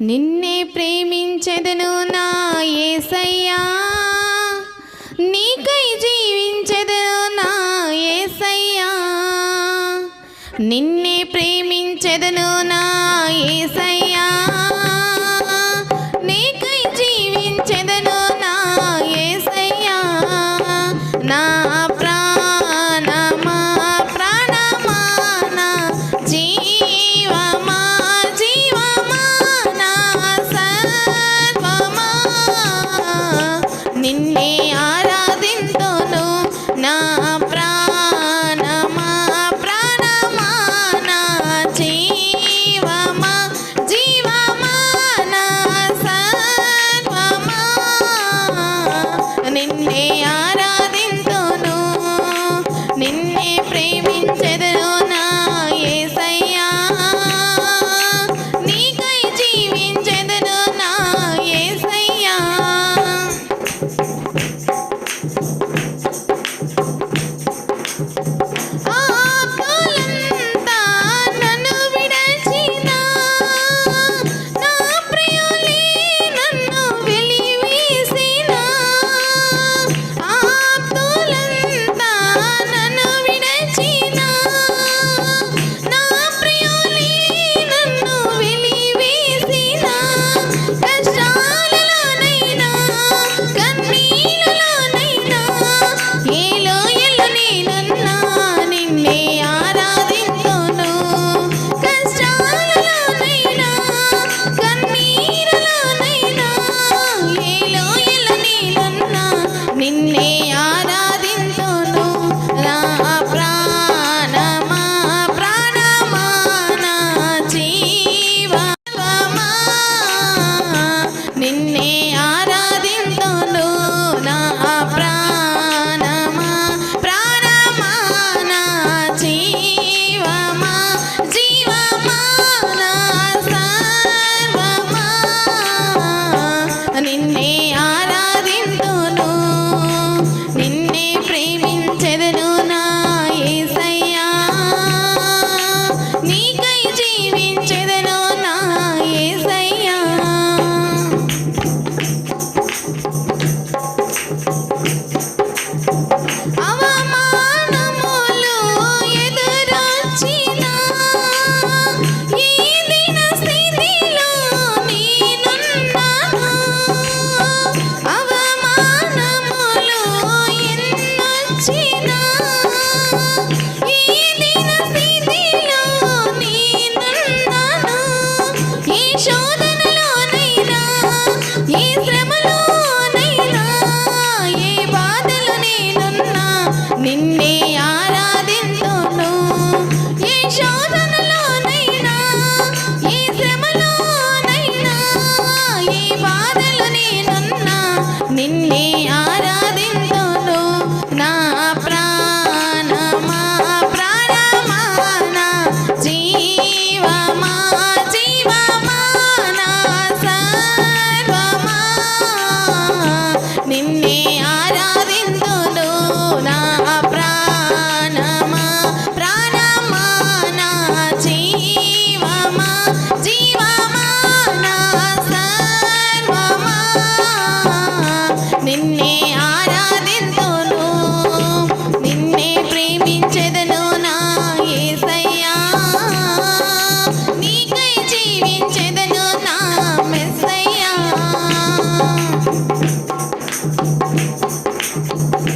నిన్నే ప్రేమించదను నా ఏసయ్యా. నీకై జీవించదను నా ఏసయ్యా. నిన్నే ప్రేమించదను నా ఏసయ్యా. നിന്നേ